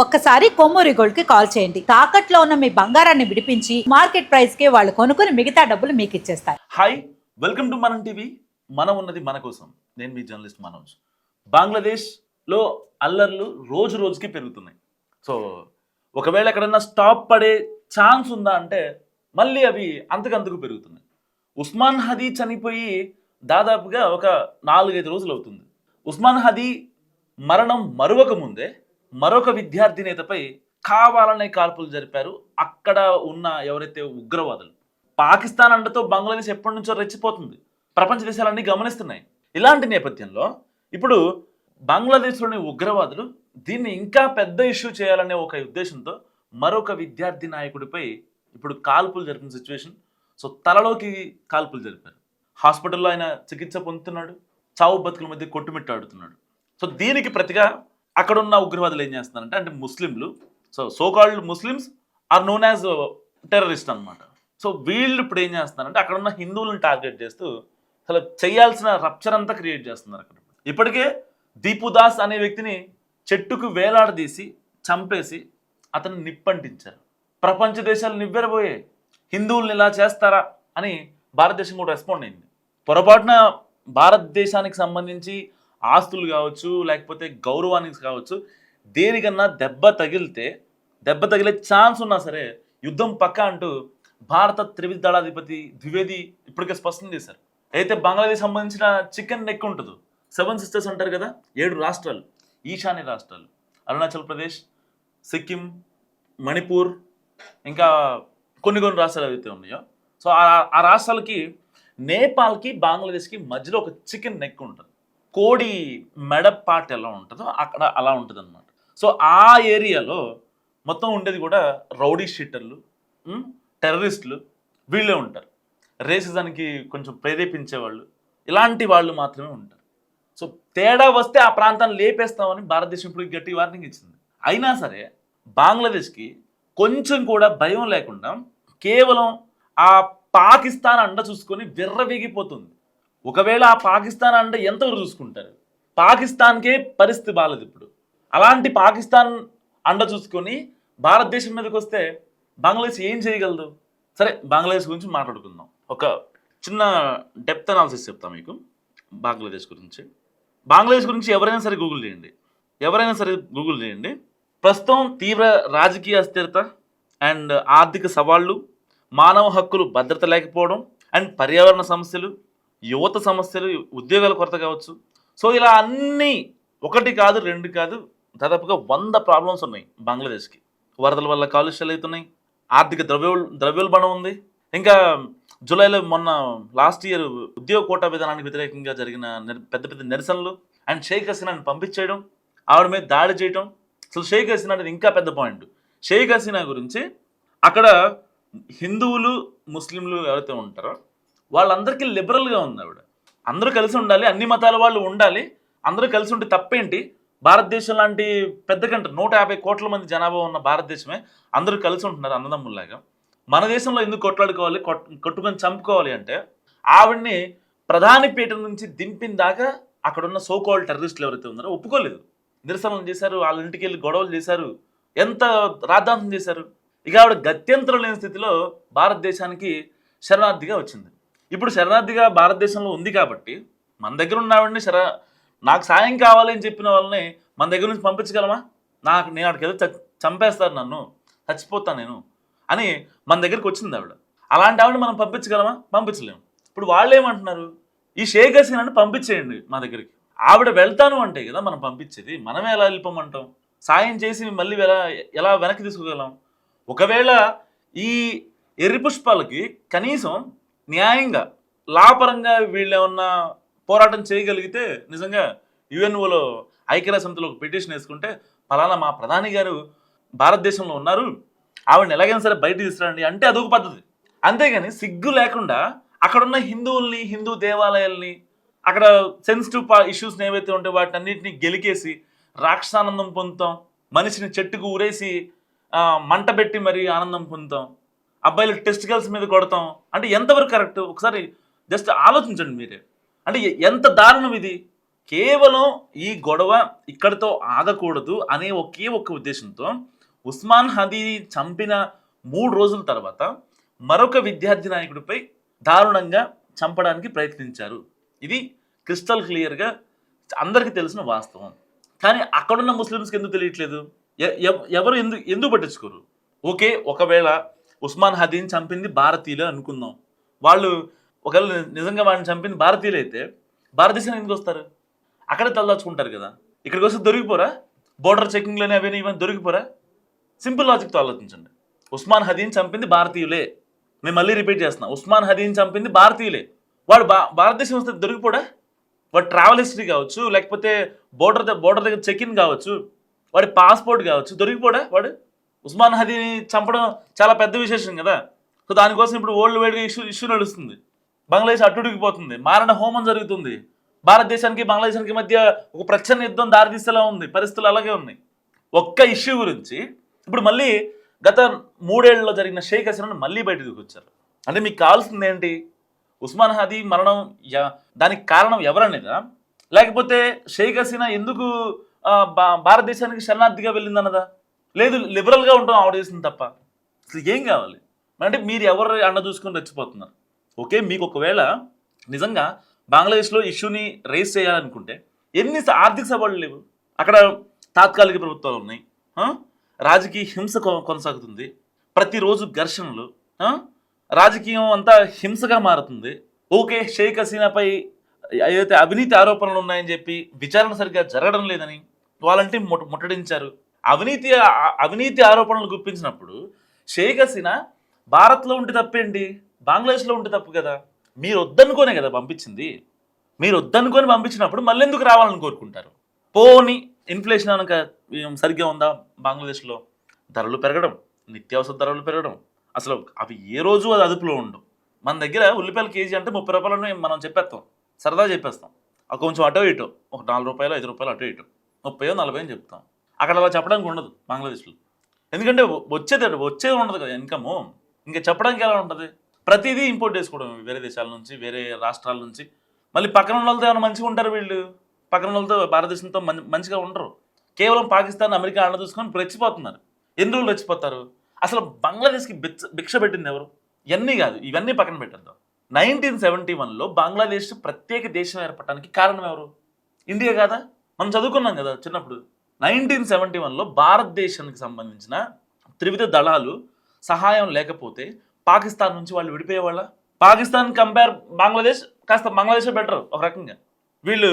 ఒక్కసారి కొమ్మూరి గోల్డ్కి కాల్ చేయండి. తాకట్లో ఉన్న మీ బంగారాన్ని విడిపించి మార్కెట్ ప్రైస్కి వాళ్ళు కొనుక్కుని మిగతా డబ్బులు మీకు ఇచ్చేస్తారు. హాయ్ వెల్కమ్ టు మనం టీవీ మనం ఉన్నది మన కోసం. నేను మీ జర్నలిస్ట్ మనోజ్. బంగ్లాదేశ్లో అల్లర్లు రోజు రోజుకి పెరుగుతున్నాయి. సో ఒకవేళ ఎక్కడన్నా స్టాప్ పడే ఛాన్స్ ఉందా అంటే మళ్ళీ అవి అంతకంతకు పెరుగుతున్నాయి. ఉస్మాన్ హదీ చనిపోయి దాదాపుగా ఒక నాలుగైదు రోజులు అవుతుంది ఉస్మాన్ హదీ మరణం మరువక ముందే మరొక విద్యార్థి నేతపై కావాలనే కాల్పులు జరిపారు. అక్కడ ఉన్న ఎవరైతే ఉగ్రవాదులు పాకిస్తాన్ అండతో బంగ్లాదేశ్ ఎప్పటి నుంచో రెచ్చిపోతుంది. ప్రపంచ దేశాలన్నీ గమనిస్తున్నాయి. ఇలాంటి నేపథ్యంలో ఇప్పుడు బంగ్లాదేశ్లోని ఉగ్రవాదులు దీన్ని ఇంకా పెద్ద ఇష్యూ చేయాలనే ఒక ఉద్దేశంతో మరొక విద్యార్థి నాయకుడిపై ఇప్పుడు కాల్పులు జరిపిన సిచ్యువేషన్. సో తలలోకి కాల్పులు జరిపారు. హాస్పిటల్లో ఆయన చికిత్స పొందుతున్నాడు. చావు బతుకుల మధ్య కొట్టుమిట్టాడుతున్నాడు. సో దీనికి ప్రతిగా అక్కడ ఉన్న ఉగ్రవాదులు ఏం చేస్తున్నారంటే అంటే ముస్లింలు so so called Muslims are known as terrorist అనమాట సో వీళ్ళు ఇప్పుడు ఏం చేస్తున్నారంటే అక్కడ ఉన్న హిందువులను టార్గెట్ చేస్తూ అసలు చేయాల్సిన రప్చర్ అంతా క్రియేట్ చేస్తున్నారు అక్కడ. ఇప్పటికే దీపుదాస్ అనే వ్యక్తిని చెట్టుకు వేలాడదీసి చంపేసి అతన్ని నిప్పంటించారు. ప్రపంచ దేశాలు నివ్వెరబోయాయి హిందువుల్ని ఇలా చేస్తారా అని భారతదేశం కూడా రెస్పాండ్ అయింది. పొరపాటున భారతదేశానికి సంబంధించి ఆస్తులు కావచ్చు లేకపోతే గౌరవానికి కావచ్చు దేనికన్నా దెబ్బ తగిలితే దెబ్బ తగిలే ఛాన్స్ ఉన్నా సరే యుద్ధం పక్క అంటూ భారత త్రివిధ దళాధిపతి ద్వివేది ఇప్పటికే స్పష్టం చేశారు. అయితే బంగ్లాదేశ్ సంబంధించిన చికెన్ నెక్ ఉంటుంది. సెవెన్ సిస్టర్స్ అంటారు కదా ఏడు రాష్ట్రాలు ఈశాన్య రాష్ట్రాలు. అరుణాచల్ ప్రదేశ్ సిక్కిం మణిపూర్ ఇంకా కొన్ని కొన్ని రాష్ట్రాలు ఏవైతే ఉన్నాయో. సో ఆ రాష్ట్రాలకి నేపాల్కి బంగ్లాదేశ్కి మధ్యలో ఒక చికెన్ నెక్ ఉంటుంది. కోడి మెడ పార్ట్ ఎలా ఉంటుందో అక్కడ అలా ఉంటుంది అనమాట సో ఆ ఏరియాలో మొత్తం ఉండేది కూడా రౌడీ షీటర్లు టెర్రరిస్టులు వీళ్ళే ఉంటారు. రేసిజానికి కొంచెం ప్రేరేపించే వాళ్ళు ఇలాంటి వాళ్ళు మాత్రమే ఉంటారు. సో తేడా వస్తే ఆ ప్రాంతాన్ని లేపేస్తామని భారతదేశం ఇప్పుడు గట్టి వార్నింగ్ ఇచ్చింది. అయినా సరే బంగ్లాదేశ్కి కొంచెం కూడా భయం లేకుండా కేవలం ఆ పాకిస్తాన్ అండ చూసుకొని విర్రవీగిపోతుంది. ఒకవేళ ఆ పాకిస్తాన్ అండ ఎంతవరకు చూసుకుంటారు? పాకిస్తాన్కే పరిస్థితి బాగాలేదు ఇప్పుడు. అలాంటి పాకిస్తాన్ అండ చూసుకొని భారతదేశం మీదకి వస్తే బంగ్లాదేశ్ ఏం చేయగలదు? సరే బంగ్లాదేశ్ గురించి మాట్లాడుకుందాం. ఒక చిన్న డెప్త్ అనాలిసిస్ చెప్తాను మీకు బంగ్లాదేశ్ గురించి. బంగ్లాదేశ్ గురించి ఎవరైనా సరే గూగుల్ చేయండి. ఎవరైనా సరే గూగుల్ చేయండి. ప్రస్తుతం తీవ్ర రాజకీయ అస్థిరత అండ్ ఆర్థిక సవాళ్ళు మానవ హక్కులు భద్రత లేకపోవడం అండ్ పర్యావరణ సమస్యలు యువత సమస్యలు ఉద్యోగాల కొరత కావచ్చు. సో ఇలా అన్నీ ఒకటి కాదు రెండు కాదు దాదాపుగా వంద ప్రాబ్లమ్స్ ఉన్నాయి బంగ్లాదేశ్కి. వరదల వల్ల కాలుష్యాలు అవుతున్నాయి ఆర్థిక ద్రవ్యోల్ ద్రవ్యోల్బణం ఉంది. ఇంకా జూలైలో మొన్న లాస్ట్ ఇయర్ ఉద్యోగ కోటా విధానానికి వ్యతిరేకంగా జరిగిన పెద్ద పెద్ద నిరసనలు అండ్ షేక్ హసీనాని పంపించేయడం ఆవిడ మీద దాడి చేయడం అసలు షేక్ హసీనా అనేది ఇంకా పెద్ద పాయింట్. షేక్ హసీనా గురించి అక్కడ హిందువులు ముస్లింలు ఎవరైతే ఉంటారో వాళ్ళందరికీ లిబరల్గా ఉంది ఆవిడ. అందరూ కలిసి ఉండాలి అన్ని మతాల వాళ్ళు ఉండాలి అందరూ కలిసి ఉంటే తప్పేంటి? భారతదేశం లాంటి పెద్ద కంట్రీ నూట యాభై కోట్ల మంది జనాభా ఉన్న భారతదేశమే అందరూ కలిసి ఉంటున్నారు అన్నదమ్ముల్లాగా. మన దేశంలో ఎందుకు కొట్లాడుకోవాలి? కొట్- కొట్టుకొని చంపుకోవాలి అంటే ఆవిడ్ని ప్రధాని పీఠ నుంచి దింపిన దాకా అక్కడున్న సోకాల్ టెర్రరిస్టులు ఎవరైతే ఉన్నారో ఒప్పుకోలేదు. నిరసనలు చేశారు వాళ్ళ ఇంటికి వెళ్ళి గొడవలు చేశారు. ఎంత రాద్ధాంతం చేశారు? ఇక ఆవిడ గత్యంతరం లేని స్థితిలో భారతదేశానికి శరణార్థిగా వచ్చింది. ఇప్పుడు శరణార్థిగా భారతదేశంలో ఉంది కాబట్టి మన దగ్గర ఉన్న ఆవిడని శర నాకు సాయం కావాలి అని చెప్పిన వాళ్ళని మన దగ్గర నుంచి పంపించగలమా? నాకు నేను అక్కడికి ఏదో చంపేస్తారు నన్ను చచ్చిపోతాను నేను అని మన దగ్గరికి వచ్చింది ఆవిడ. అలాంటి ఆవిడ మనం పంపించగలమా? పంపించలేము. ఇప్పుడు వాళ్ళు ఏమంటున్నారు? ఈ షేక్ హసీనాని పంపించేయండి మా దగ్గరికి. ఆవిడ వెళ్తాను అంటే కదా మనం పంపించేది మనమే ఎలా వెళ్ళిపోమంటాం? సాయం చేసి మళ్ళీ ఎలా ఎలా వెనక్కి తీసుకోగలం? ఒకవేళ ఈ ఎర్రి పుష్పాలకి కనీసం న్యాయంగా లాపరంగా వీళ్ళు ఏమన్నా పోరాటం చేయగలిగితే నిజంగా యుఎన్ఓలో ఐక్యరాజ్య సమితిలో ఒక పిటిషన్ వేసుకుంటే ఫలానా మా ప్రధాని గారు భారతదేశంలో ఉన్నారు ఆవిడని ఎలాగైనా సరే బయట తీసుకురండి అంటే అదొక పద్ధతి. అంతేగాని సిగ్గు లేకుండా అక్కడున్న హిందువుల్ని హిందూ దేవాలయాల్ని అక్కడ సెన్సిటివ్ ఇష్యూస్ని ఏవైతే ఉంటే వాటిని అన్నింటినీ గెలికేసి రాక్షసానందం పొందుతాం మనిషిని చెట్టుకు ఊరేసి మంట పెట్టి మరి ఆనందం పొందుతాం. అబ్బాయిలు టెస్ట్ గర్ల్స్ మీద కొడతాం. అంటే ఎంతవరకు కరెక్ట్? ఒకసారి జస్ట్ ఆలోచించండి మీరే. అంటే ఎంత దారుణం ఇది? కేవలం ఈ గొడవ ఇక్కడితో ఆగకూడదు అనే ఒకే ఒక్క ఉద్దేశంతో ఉస్మాన్ హదీ చంపిన మూడు రోజుల తర్వాత మరొక విద్యార్థి నాయకుడిపై దారుణంగా చంపడానికి ప్రయత్నించారు. ఇది క్రిస్టల్ క్లియర్గా అందరికీ తెలిసిన వాస్తవం. కానీ అక్కడున్న ముస్లిమ్స్కి ఎందుకు తెలియట్లేదు? ఎవరు ఎందుకు ఎందుకు పట్టించుకోరు? ఓకే ఒకవేళ ఉస్మాన్ హదీని చంపింది భారతీయులే అనుకుందాం. వాళ్ళు ఒకవేళ నిజంగా వాడిని చంపింది భారతీయులు అయితే భారతదేశానికి ఎందుకు వస్తారు? అక్కడే తలదాచుకుంటారు కదా. ఇక్కడికి వస్తే దొరికిపోరా? బోర్డర్ చెకింగ్లోనే అవన్నీ ఇవన్నీ దొరికిపోరా? సింపుల్ లాజిక్తో ఆలోచించండి. ఉస్మాన్ హదీన్ చంపింది భారతీయులే. మేము మళ్ళీ రిపీట్ చేస్తున్నాం. ఉస్మాన్ హదీన్ చంపింది భారతీయులే. వాడు భా భారతదేశం వస్తే దొరికిపోడా? వాడు ట్రావెల్ హిస్టరీ కావచ్చు లేకపోతే బోర్డర్ బోర్డర్ దగ్గర చెక్ ఇన్ కావచ్చు వాడి పాస్పోర్ట్ కావచ్చు దొరికిపోడా వాడు? ఉస్మాన్ హదీని చంపడం చాలా పెద్ద విశేషం కదా. సో దానికోసం ఇప్పుడు ఓల్డ్ వైడ్ ఇష్యూ ఇష్యూ నడుస్తుంది. బంగ్లాదేశ్ అట్టుడికిపోతుంది మారణ హోమం జరుగుతుంది. భారతదేశానికి బంగ్లాదేశానికి మధ్య ఒక ప్రచ్ఛన్న యుద్ధం దారితీసేలా ఉంది. పరిస్థితులు అలాగే ఉన్నాయి. ఒక్క ఇష్యూ గురించి ఇప్పుడు మళ్ళీ గత మూడేళ్ళలో జరిగిన షేక్ హసీనాను మళ్ళీ బయటకు వచ్చారు అంటే మీకు కావాల్సింది ఏంటి? ఉస్మాన్ హదీ మరణం దానికి కారణం ఎవరనేదా? లేకపోతే షేక్ హసీనా ఎందుకు భా- భారతదేశానికి శరణార్థిగా వెళ్ళిందన్నదా? లేదు లిబరల్గా ఉంటాం ఆవిడ చేసింది తప్ప. అసలు ఏం కావాలి? అంటే మీరు ఎవరు అన్న చూసుకొని రెచ్చిపోతున్నారు. ఓకే మీకు ఒకవేళ నిజంగా బంగ్లాదేశ్లో ఇష్యూని రేస్ చేయాలనుకుంటే ఎన్ని ఆర్థిక సవాళ్ళు లేవు? అక్కడ తాత్కాలిక ప్రభుత్వాలు ఉన్నాయి. రాజకీయ హింస కొ- కొనసాగుతుంది. ప్రతిరోజు ఘర్షణలు. రాజకీయం అంతా హింసగా మారుతుంది. ఓకే షేక్ హసీనాపై ఏదైతే అవినీతి ఆరోపణలు ఉన్నాయని చెప్పి విచారణ సరిగ్గా జరగడం లేదని వాళ్ళంటే ముట్ ముట్టడించారు. అవినీతి అవినీతి ఆరోపణలు గుప్పించినప్పుడు షేక్ హసీనా భారత్లో ఉంటే తప్పేంటి? బంగ్లాదేశ్లో ఉంటే తప్పు కదా. మీరు వద్దనుకోనే కదా పంపించింది. మీరు వద్దనుకొని పంపించినప్పుడు మళ్ళీ ఎందుకు రావాలని కోరుకుంటారు? పోని ఇన్ఫ్లేషన్ అనక ఏం సరిగ్గా ఉందా బంగ్లాదేశ్లో? ధరలు పెరగడం నిత్యావసర ధరలు పెరగడం. అసలు అవి ఏ రోజు అది అదుపులో ఉండవు. మన దగ్గర ఉల్లిపాయలు కేజీ అంటే ముప్పై రూపాయలను మనం చెప్పేస్తాం. సరదా చెప్పేస్తాం. కొంచెం అటో ఇటో ఒక నాలుగు రూపాయలు ఐదు రూపాయలు అటో ఇటో. ముప్పై నలభై అని చెప్తాం. అక్కడ అలా చెప్పడానికి ఉండదు బంగ్లాదేశ్లో. ఎందుకంటే వచ్చేది వచ్చేది ఉండదు కదా ఇన్కము ఇంకా చెప్పడానికి ఎలా ఉంటుంది? ప్రతిదీ ఇంపోర్ట్ చేసుకోవడం వేరే దేశాల నుంచి వేరే రాష్ట్రాల నుంచి. మళ్ళీ పక్కన ఉన్న వాళ్ళతో ఏమైనా మంచిగా ఉంటారు వీళ్ళు? పక్కన వాళ్ళతో భారతదేశంతో మంచిగా ఉండరు. కేవలం పాకిస్తాన్ అమెరికా ఆడ చూసుకొని రెచ్చిపోతున్నారు. ఎన్ని రోజులు రెచ్చిపోతారు? అసలు బంగ్లాదేశ్కి బిచ్చ భిక్ష పెట్టింది ఎవరు? ఇవన్నీ కాదు ఇవన్నీ పక్కన పెట్టద్దాం. నైన్టీన్ సెవెంటీ వన్లో బంగ్లాదేశ్ ప్రత్యేక దేశం ఏర్పడటానికి కారణం ఎవరు? ఇండియా కాదా? మనం చదువుకున్నాం కదా చిన్నప్పుడు. నైన్టీన్ సెవెంటీ వన్లో భారతదేశానికి సంబంధించిన త్రివిధ దళాలు సహాయం లేకపోతే పాకిస్తాన్ నుంచి వాళ్ళు విడిపోయేవాళ్ళ? పాకిస్తాన్ కంపేర్ బంగ్లాదేశ్ కాస్త బంగ్లాదేశ్ బెటర్ ఒక రకంగా. వీళ్ళు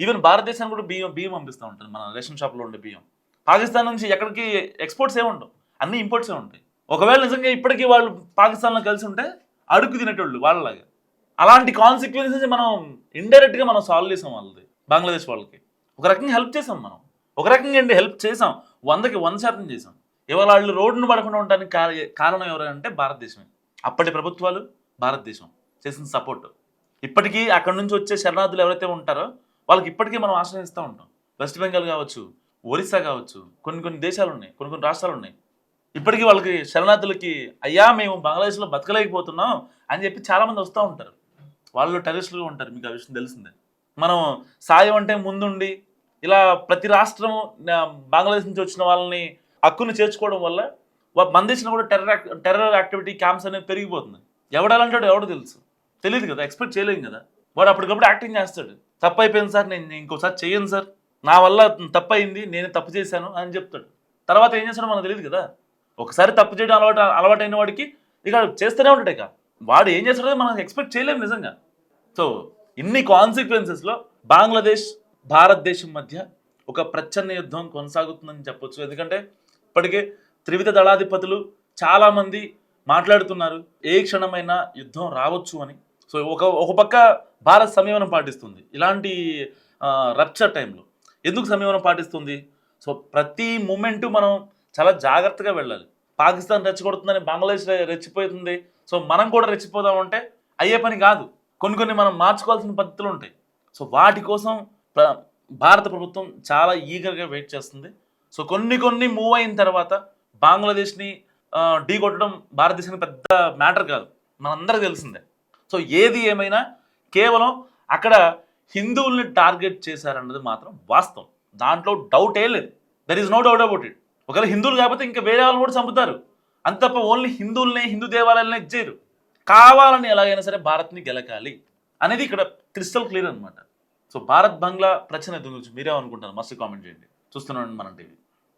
ఈవెన్ భారతదేశానికి కూడా బియ్యం బియ్యం పంపిస్తూ ఉంటుంది మన రేషన్ షాప్లో ఉండే బియ్యం. పాకిస్తాన్ నుంచి ఎక్కడికి ఎక్స్పోర్ట్స్ ఏమి ఉండవు. అన్ని ఇంపోర్ట్సే ఉంటాయి. ఒకవేళ నిజంగా ఇప్పటికీ వాళ్ళు పాకిస్తాన్లో కలిసి ఉంటే అడుగు తినేటోళ్ళు వాళ్ళలాగా. అలాంటి కాన్సిక్వెన్సెస్ మనం ఇండైరెక్ట్గా మనం సాల్వ్ చేసాం వాళ్ళది బంగ్లాదేశ్ వాళ్ళకి. ఒక రకంగా హెల్ప్ చేసాం మనం. ఒక రకంగా ఏంటి? హెల్ప్ చేసాం వందకి వంద శాతం చేసాం ఇవాళ వాళ్ళు రోడ్డును పడకుండా ఉండడానికి కారణం ఎవరంటే భారతదేశమే. అప్పటి ప్రభుత్వాలు భారతదేశం చేసిన సపోర్ట్ ఇప్పటికీ అక్కడి నుంచి వచ్చే శరణార్థులు ఎవరైతే ఉంటారో వాళ్ళకి ఇప్పటికీ మనం ఆశ్రయిస్తూ ఉంటాం. వెస్ట్ బెంగాల్ కావచ్చు ఒరిస్సా కావచ్చు కొన్ని కొన్ని దేశాలు ఉన్నాయి కొన్ని కొన్ని రాష్ట్రాలు ఉన్నాయి. ఇప్పటికీ వాళ్ళకి శరణార్థులకి అయ్యా మేము బంగ్లాదేశ్లో బతకలేకపోతున్నాం అని చెప్పి చాలామంది వస్తూ ఉంటారు. వాళ్ళు టెరరిస్టులు ఉంటారు. మీకు ఆ విషయం తెలిసిందే. మనం సాయం అంటే ముందుండి ఇలా ప్రతి రాష్ట్రం బంగ్లాదేశ్ నుంచి వచ్చిన వాళ్ళని హక్కును చేర్చుకోవడం వల్ల వా- మన దేశంలో కూడా టెర్రర్ టెర్రర్ యాక్టివిటీ క్యాంప్స్ అనేది పెరిగిపోతుంది ఎవడాలంటాడు ఎవడో తెలుసు? తెలియదు కదా ఎక్స్పెక్ట్ చేయలేం కదా. వాడు అప్పటికప్పుడు యాక్టింగ్ చేస్తాడు. తప్పు అయిపోయింది సార్ నేను నేను ఇంకోసారి చేయను సార్. నా వల్ల తప్పు అయింది నేను తప్పు చేశాను అని చెప్తాడు. తర్వాత ఏం చేస్తాడో మనకు తెలియదు కదా. ఒకసారి తప్పు చేయడం అలవాటు అలవాటైన వాడికి ఇక చేస్తూనే ఉంటాడు ఇక. వాడు ఏం చేస్తాడో మనం ఎక్స్పెక్ట్ చేయలేము నిజంగా. సో ఇన్ని కాన్సిక్వెన్సెస్లో బంగ్లాదేశ్ భారతదేశం మధ్య ఒక ప్రచ్ఛన్న యుద్ధం కొనసాగుతుందని చెప్పొచ్చు. ఎందుకంటే ఇప్పటికే త్రివిధ దళాధిపతులు చాలామంది మాట్లాడుతున్నారు ఏ క్షణమైనా యుద్ధం రావచ్చు అని. సో ఒక ఒక పక్క భారత్ సంయమనం పాటిస్తుంది ఇలాంటి రప్చర్ టైంలో. ఎందుకు సంయమనం పాటిస్తుంది? సో ప్రతి మూమెంట్ మనం చాలా జాగ్రత్తగా వెళ్ళాలి. పాకిస్తాన్ రెచ్చగొడుతుందని బంగ్లాదేశ్ రెచ్చిపోతుంది. సో మనం కూడా రెచ్చిపోదామంటే అయ్యే పని కాదు. కొన్ని కొన్ని మనం మార్చుకోవాల్సిన పద్ధతులు ఉంటాయి. సో వాటి కోసం భారత ప్రభుత్వం చాలా ఈగర్గా వెయిట్ చేస్తుంది. సో కొన్ని కొన్ని మూవ్ అయిన తర్వాత బంగ్లాదేశ్ని ఢీ కొట్టడం భారతదేశానికి పెద్ద మ్యాటర్ కాదు. మనందరికీ తెలిసిందే. సో ఏది ఏమైనా కేవలం అక్కడ హిందువుల్ని టార్గెట్ చేశారన్నది మాత్రం వాస్తవం. దాంట్లో డౌట్ ఏ లేదు. There is no doubt about it ఒకవేళ హిందువులు కాకపోతే ఇంకా వేరే వాళ్ళని కూడా చంపుతారు. అంత తప్ప ఓన్లీ హిందువులనే హిందూ దేవాలయాలనే ఇచ్చేరు కావాలని ఎలాగైనా సరే భారత్ని గెలకాలి అనేది ఇక్కడ క్రిస్టల్ క్లియర్ అనమాట సో భారత్ బంగ్లా ప్రచన గురించి మీరేమనుకుంటారు మస్తు కామెంట్ చేయండి. చూస్తున్నాను మనం టీవీ.